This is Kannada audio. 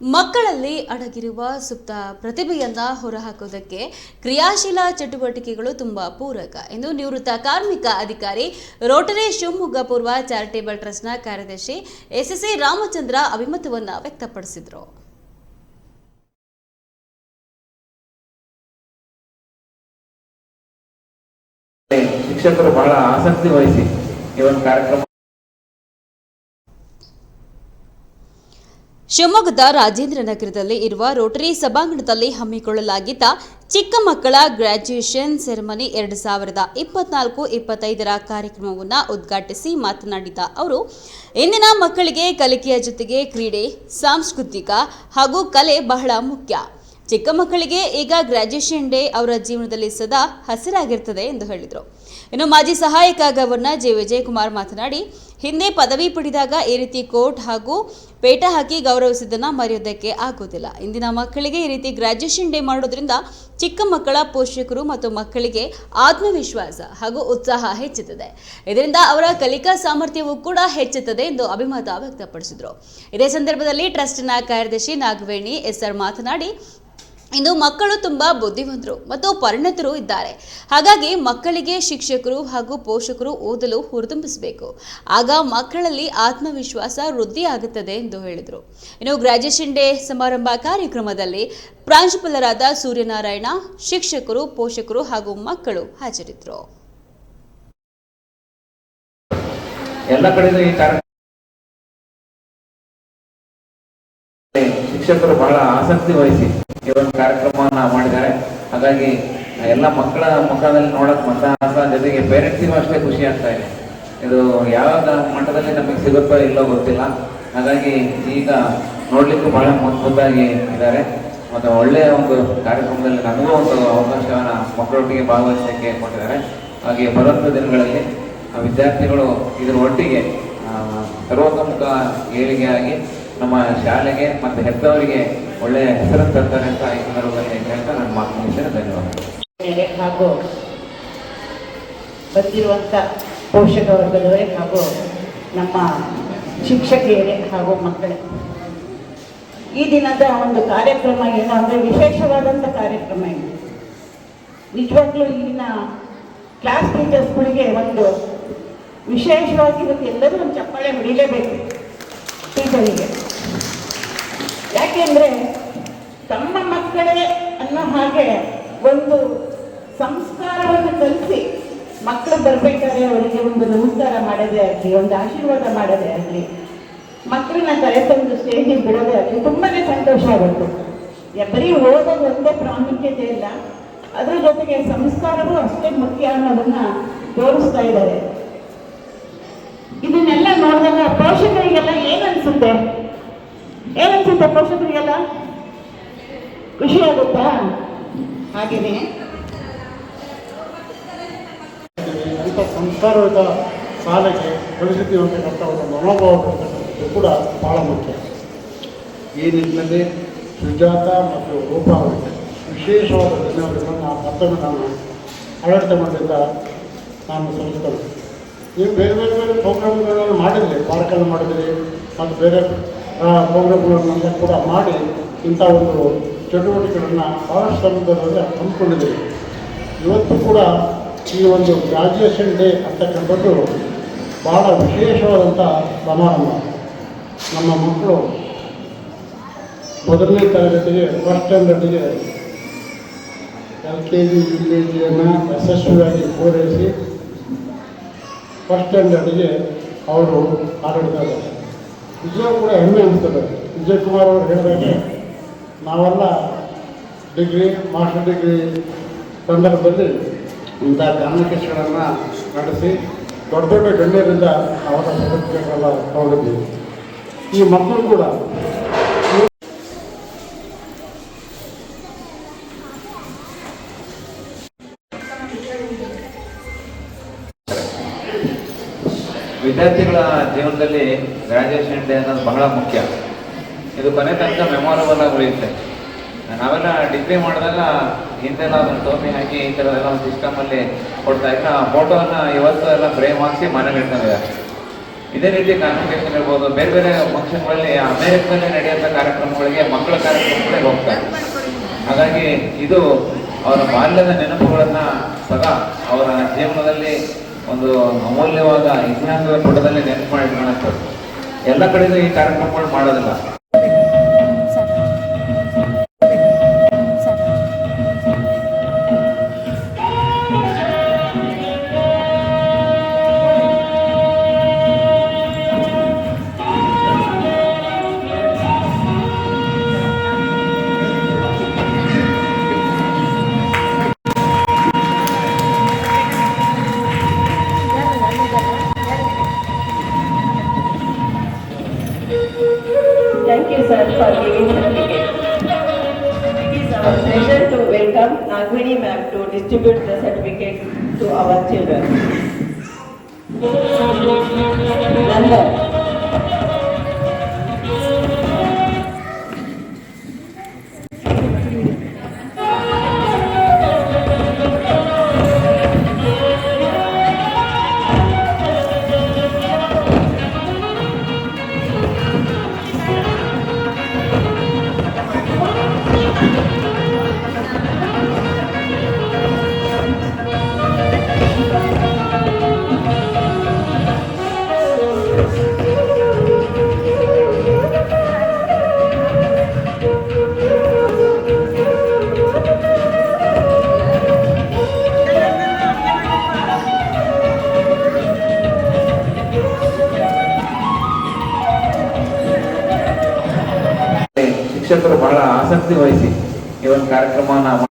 ಮಕ್ಕಳಲ್ಲಿ ಅಡಗಿರುವ ಸುಪ್ತ ಪ್ರತಿಭೆಯನ್ನ ಹೊರಹಾಕೋದಕ್ಕೆ ಕ್ರಿಯಾಶೀಲ ಚಟುವಟಿಕೆಗಳು ತುಂಬಾ ಪೂರಕ. ಎಂದು ನಿವೃತ್ತ ಕಾರ್ಮಿಕ ಅಧಿಕಾರಿ ರೋಟರಿ ಶಿವಮೊಗ್ಗ ಪೂರ್ವ ಚಾರಿಟೇಬಲ್ ಟ್ರಸ್ಟ್ನ ಕಾರ್ಯದರ್ಶಿ ಎಸ್ಎಸ್ಸಿ ರಾಮಚಂದ್ರ ಅಭಿಮತವನ್ನ ವ್ಯಕ್ತಪಡಿಸಿದರು. ಶಿಕ್ಷಕರು ಬಹಳ ಆಸಕ್ತಿ ವಹಿಸಿ ಈ ಒಂದು ಕಾರ್ಯಕ್ರಮ ಶಿವಮೊಗ್ಗದ ರಾಜೇಂದ್ರ ನಗರದಲ್ಲಿ ಇರುವ ರೋಟರಿ ಸಭಾಂಗಣದಲ್ಲಿ ಹಮ್ಮಿಕೊಳ್ಳಲಾಗಿದ್ದ ಚಿಕ್ಕ ಮಕ್ಕಳ ಗ್ರಾಜ್ಯುಯೇಷನ್ ಸೆರೆಮನಿ ಎರಡು ಸಾವಿರದ ಇಪ್ಪತ್ನಾಲ್ಕು ಇಪ್ಪತ್ತೈದರ ಕಾರ್ಯಕ್ರಮವನ್ನು ಉದ್ಘಾಟಿಸಿ ಮಾತನಾಡಿದ ಅವರು, ಇಂದಿನ ಮಕ್ಕಳಿಗೆ ಕಲಿಕೆಯ ಜೊತೆಗೆ ಕ್ರೀಡೆ, ಸಾಂಸ್ಕೃತಿಕ ಹಾಗೂ ಕಲೆ ಬಹಳ ಮುಖ್ಯ. ಚಿಕ್ಕ ಮಕ್ಕಳಿಗೆ ಈಗ ಗ್ರಾಜ್ಯುಯೇಷನ್ ಡೇ ಅವರ ಜೀವನದಲ್ಲಿ ಸದಾ ಹಸಿರಾಗಿರ್ತದೆ ಎಂದು ಹೇಳಿದರು. ಇನ್ನು ಮಾಜಿ ಸಹಾಯಕ ಗವರ್ನರ್ ಜೆ ವಿಜಯಕುಮಾರ್ ಮಾತನಾಡಿ, ಹಿಂದೆ ಪದವಿ ಪಡೆದಾಗ ಈ ರೀತಿ ಕೋಟ್ ಹಾಗೂ ಪೇಟ ಹಾಕಿ ಗೌರವಿಸಿದ್ದನ್ನು ಮರೆಯೋದಕ್ಕೆ ಆಗೋದಿಲ್ಲ ಇಂದಿನ ಮಕ್ಕಳಿಗೆ ಈ ರೀತಿ ಗ್ರಾಜ್ಯುಯೇಷನ್ ಡೇ ಮಾಡೋದ್ರಿಂದ ಚಿಕ್ಕ ಮಕ್ಕಳ ಪೋಷಕರು ಮತ್ತು ಮಕ್ಕಳಿಗೆ ಆತ್ಮವಿಶ್ವಾಸ ಹಾಗೂ ಉತ್ಸಾಹ ಹೆಚ್ಚುತ್ತದೆ. ಇದರಿಂದ ಅವರ ಕಲಿಕಾ ಸಾಮರ್ಥ್ಯವೂ ಕೂಡ ಹೆಚ್ಚುತ್ತದೆ ಎಂದು ಅಭಿಮತ ವ್ಯಕ್ತಪಡಿಸಿದರು. ಇದೇ ಸಂದರ್ಭದಲ್ಲಿ ಟ್ರಸ್ಟ್ನ ಕಾರ್ಯದರ್ಶಿ ನಾಗವೇಣಿ ಎಸ್ಆರ್ ಮಾತನಾಡಿ ಇಂದು ಮಕ್ಕಳು ತುಂಬಾ ಬುದ್ಧಿವಂತರು ಮತ್ತು ಪರಿಣತರು ಇದ್ದಾರೆ. ಹಾಗಾಗಿ ಮಕ್ಕಳಿಗೆ ಶಿಕ್ಷಕರು ಹಾಗೂ ಪೋಷಕರು ಓದಲು ಹುರಿದುಂಬಿಸಬೇಕು. ಆಗ ಮಕ್ಕಳಲ್ಲಿ ಆತ್ಮವಿಶ್ವಾಸ ವೃದ್ಧಿಯಾಗುತ್ತದೆ ಎಂದು ಹೇಳಿದರು. ಇನ್ನು ಗ್ರಾಜ್ಯುಯೇಷನ್ ಡೇ ಸಮಾರಂಭ ಕಾರ್ಯಕ್ರಮದಲ್ಲಿ ಪ್ರಾಂಶುಪಾಲರಾದ ಸೂರ್ಯನಾರಾಯಣ, ಶಿಕ್ಷಕರು, ಪೋಷಕರು ಹಾಗೂ ಮಕ್ಕಳು ಹಾಜರಿದ್ದರು. ಶಿಕ್ಷಕರು ಬಹಳ ಆಸಕ್ತಿ ವಹಿಸಿ ಈ ಒಂದು ಕಾರ್ಯಕ್ರಮವನ್ನು ಮಾಡಿದ್ದಾರೆ. ಹಾಗಾಗಿ ಎಲ್ಲ ಮಕ್ಕಳ ಮುಖದಲ್ಲಿ ನೋಡಕ್ ಮಂದಹಾಸ ಜೊತೆಗೆ ಪೇರೆಂಟ್ಸಿಗೂ ಅಷ್ಟೇ ಖುಷಿ ಆಗ್ತಾ ಇದೆ. ಇದು ಯಾವ ಮಟ್ಟದಲ್ಲಿ ನಮಗೆ ಸಿಗುತ್ತೋ ಇಲ್ಲೋ ಗೊತ್ತಿಲ್ಲ. ಹಾಗಾಗಿ ಈಗ ನೋಡ್ಲಿಕ್ಕೂ ಬಹಳ ಮುದ್ದು ಮುದ್ದಾಗಿ ಇದ್ದಾರೆ. ಮತ್ತು ಒಳ್ಳೆಯ ಒಂದು ಕಾರ್ಯಕ್ರಮದಲ್ಲಿ ನನಗೂ ಒಂದು ಅವಕಾಶವನ್ನು ಮಕ್ಕಳೊಟ್ಟಿಗೆ ಭಾಗವಹಿಸಲಿಕ್ಕೆ ಕೊಟ್ಟಿದ್ದಾರೆ. ಹಾಗೆ ಬರುವಂಥ ದಿನಗಳಲ್ಲಿ ವಿದ್ಯಾರ್ಥಿಗಳು ಇದರ ಒಟ್ಟಿಗೆ ಸರ್ವತೋಮುಖ ಏಳಿಗೆಯಾಗಿ ನಮ್ಮ ಶಾಲೆಗೆ ಮತ್ತು ಹೆತ್ತವರಿಗೆ ಒಳ್ಳೆಯ ಹೆಸರು ತರ್ತಾರೆ ಅಂತ ಈ ಸಂದರ್ಭದಲ್ಲಿ ಹೇಳ್ತಾ ನನ್ನ ಮಾತು ಮುಗಿಸ್ತೇನೆ ಧನ್ಯವಾದ. ಹಾಗೂ ಬಂದಿರುವಂಥ ಪೋಷಕ ವರ್ಗದವರೇ ಹಾಗೂ ನಮ್ಮ ಶಿಕ್ಷಕಿಯರೇ ಹಾಗೂ ಮಕ್ಕಳೇ, ಈ ದಿನದ ಒಂದು ಕಾರ್ಯಕ್ರಮ ಏನು ಅಂದರೆ ವಿಶೇಷವಾದಂಥ ಕಾರ್ಯಕ್ರಮ ಇದು. ನಿಜವಾಗ್ಲೂ ಇಲ್ಲಿನ ಕ್ಲಾಸ್ ಟೀಚರ್ಸ್ಗಳಿಗೆ ಒಂದು ವಿಶೇಷವಾಗಿ ಇವತ್ತು ಎಲ್ಲರೂ ಒಂದು ಚಪ್ಪಾಳೆ ಹೊಡಿಲೇಬೇಕು, ಟೀಚರಿಗೆ. ಯಾಕೆಂದ್ರೆ ತಮ್ಮ ಮಕ್ಕಳೇ ಅನ್ನೋ ಹಾಗೆ ಒಂದು ಸಂಸ್ಕಾರವನ್ನು ಕಲಿಸಿ ಮಕ್ಕಳು ಬರ್ಬೇಕಾದ್ರೆ ಅವರಿಗೆ ಒಂದು ನಮಸ್ಕಾರ ಮಾಡೋದೇ ಆಗಲಿ, ಒಂದು ಆಶೀರ್ವಾದ ಮಾಡೋದೇ ಆಗಲಿ, ಮಕ್ಕಳನ್ನ ಕರೆತಂದು ಸ್ಟೇಜಿಗೆ ಬಿಡೋದೇ ಆಗಲಿ ತುಂಬಾನೇ ಸಂತೋಷ ಆಗುತ್ತೆ. ಬರೀ ಓದೋದು ಒಂದೇ ಪ್ರಾಮುಖ್ಯತೆ ಇಲ್ಲ, ಅದ್ರ ಜೊತೆಗೆ ಸಂಸ್ಕಾರವೂ ಅಷ್ಟೇ ಮುಖ್ಯ ಅನ್ನೋದನ್ನ ತೋರಿಸ್ತಾ ಇದ್ದಾರೆ. ಇದನ್ನೆಲ್ಲ ನೋಡಿದಾಗ ಪೋಷಕರಿಗೆಲ್ಲ ಏನನ್ಸುತ್ತೆ ಏನನ್ಸುತ್ತೆ ಪೋಷಕರಿಗೆಲ್ಲ? ಖುಷಿ ಆಗುತ್ತಾ? ಹಾಗೇನೆ ಅಂತ ಸಂಸಾರದ ಶಾಲೆಗೆ ಕಳಿಸಿದ್ದೀವಿ ಅಂತಕ್ಕಂಥ ಒಂದು ಮನೋಭಾವ ಕೂಡ ಭಾಳ ಮುಖ್ಯ. ಈ ನಿಟ್ಟಿನಲ್ಲಿ ಸುಜಾತ ಮತ್ತು ರೂಪ ಅವರಿಗೆ ವಿಶೇಷವಾದ ಧನ್ಯವಾದಗಳನ್ನು ಮತ್ತೊಮ್ಮೆ ನಾನು ಆಡಳಿತ ಮಾಡಿದ್ದ ನಾನು ಸಲ್ಲಿಸ್ತೇನೆ ನೀವು ಬೇರೆ ಬೇರೆ ಬೇರೆ ಪ್ರೋಗ್ರಾಮ್ಗಳನ್ನು ಮಾಡಿದ್ರಿ ಪಾರ್ಕಲ್ಲಿ ಮಾಡಿದ್ರಿ ಮತ್ತು ಬೇರೆ ಪ್ರೋಗ್ರಾಮ್ಗಳನ್ನೆಲ್ಲ ಕೂಡ ಮಾಡಿ ಇಂಥ ಒಂದು ಚಟುವಟಿಕೆಗಳನ್ನು ಭಾಳಷ್ಟು ಸಂದರ್ಭದಲ್ಲಿ ಹಮ್ಮಿಕೊಂಡಿದ್ದೀವಿ. ಇವತ್ತು ಕೂಡ ಈ ಒಂದು ಗ್ರಾಜ್ಯುಯೇಷನ್ ಡೇ ಅಂತಕ್ಕಂಥದ್ದು ಭಾಳ ವಿಶೇಷವಾದಂಥ ಸಮಾರಂಭ. ನಮ್ಮ ಮಕ್ಕಳು ಮೊದಲನೇ ತರಗತಿಗೆ first ಸ್ಟ್ಯಾಂಡರ್ಡಿಗೆ L K G, U K ಜಿಯನ್ನು ಯಶಸ್ವಿಯಾಗಿ ಪೂರೈಸಿ ಫಸ್ಟ್ ಸ್ಟ್ಯಾಂಡರ್ಡಿಗೆ ಅವರು ಆಡಳಿತ ಇದ್ದಾರೆ ನಿಜವೂ ಕೂಡ ಹೆಮ್ಮೆ ಅನಿಸ್ತದೆ ವಿಜಯಕುಮಾರ್ ಅವರು ಹೇಳಿದಾಗೆ ನಾವೆಲ್ಲ ಡಿಗ್ರಿ ಮಾಸ್ಟರ್ ಡಿಗ್ರಿ ಸಂದರ್ಭದಲ್ಲಿ ಇಂಥ ಕಾನ್ವಕೇಶನ್ಗಳನ್ನು ನಡೆಸಿ ದೊಡ್ಡ ದೊಡ್ಡ ಗಣ್ಯರಿಂದ ಅವರ ಸರ್ಟಿಫಿಕೇಟ್ನೆಲ್ಲ ತಗೊಂಡಿದ್ದೀವಿ ಈ ಮಕ್ಕಳು ಕೂಡ ವಿದ್ಯಾರ್ಥಿಗಳ ಜೀವನದಲ್ಲಿ ಗ್ರಾಜುಯೇಷನ್ ಡೇ ಅನ್ನೋದು ಬಹಳ ಮುಖ್ಯ. ಇದು ಕೊನೆ ತನಕ ಮೆಮೊರಬಲ್ ಆಗಿ ಉಳಿಯುತ್ತೆ. ನಾವೆಲ್ಲ ಡಿಗ್ರಿ ಮಾಡಿದಾಗ ಹಿಂದೆಲ್ಲ ಅದನ್ನು ಟೋಪಿ ಹಾಕಿ ಈ ಥರ ಎಲ್ಲ ಒಂದು ಸಿಸ್ಟಮಲ್ಲಿ ಕೊಡ್ತಾ ಇದ್ರೆ ಆ ಫೋಟೋವನ್ನು ಇವತ್ತು ಎಲ್ಲ ಫ್ರೇಮ್ ಹಾಕಿ ಮನೇಲಿ ಇಟ್ಕೊಂಡಿದ್ದಾರೆ. ಇದೇ ರೀತಿ ಕಾನ್ವೊಕೇಶನ್ ಇರ್ಬೋದು. ಬೇರೆ ಬೇರೆ ಫಂಕ್ಷನ್ಗಳಲ್ಲಿ ಅಮೇರಿಕದಲ್ಲಿ ನಡೆಯುವಂಥ ಕಾರ್ಯಕ್ರಮಗಳಿಗೆ ಮಕ್ಕಳ ಕಾರ್ಯಕ್ರಮಗಳಿಗೆ ಹೋಗ್ತಾರೆ. ಹಾಗಾಗಿ ಇದು ಅವರ ಬಾಲ್ಯದ ನೆನಪುಗಳನ್ನು ಸದಾ ಅವರ ಜೀವನದಲ್ಲಿ ಒಂದು ಅಮೂಲ್ಯವಾದ ಇತಿಹಾಸದ ಪುಟದಲ್ಲಿ ನೆನಪು ಮಾಡಿಟ್ಕೊಳ್ಳುವಂಥದ್ದು ಎಲ್ಲ ಕಡೆಯೂ ಈ ಕಾರ್ಯಕ್ರಮಗಳು ಮಾಡೋದಿಲ್ಲ. Thank you, sir, for giving certificate. It is our pleasure to welcome Nagini ma'am to distribute the certificate to our children. London. ಆಸಕ್ತಿ ವಹಿಸಿ ಈ ಒಂದು ಕಾರ್ಯಕ್ರಮವನ್ನ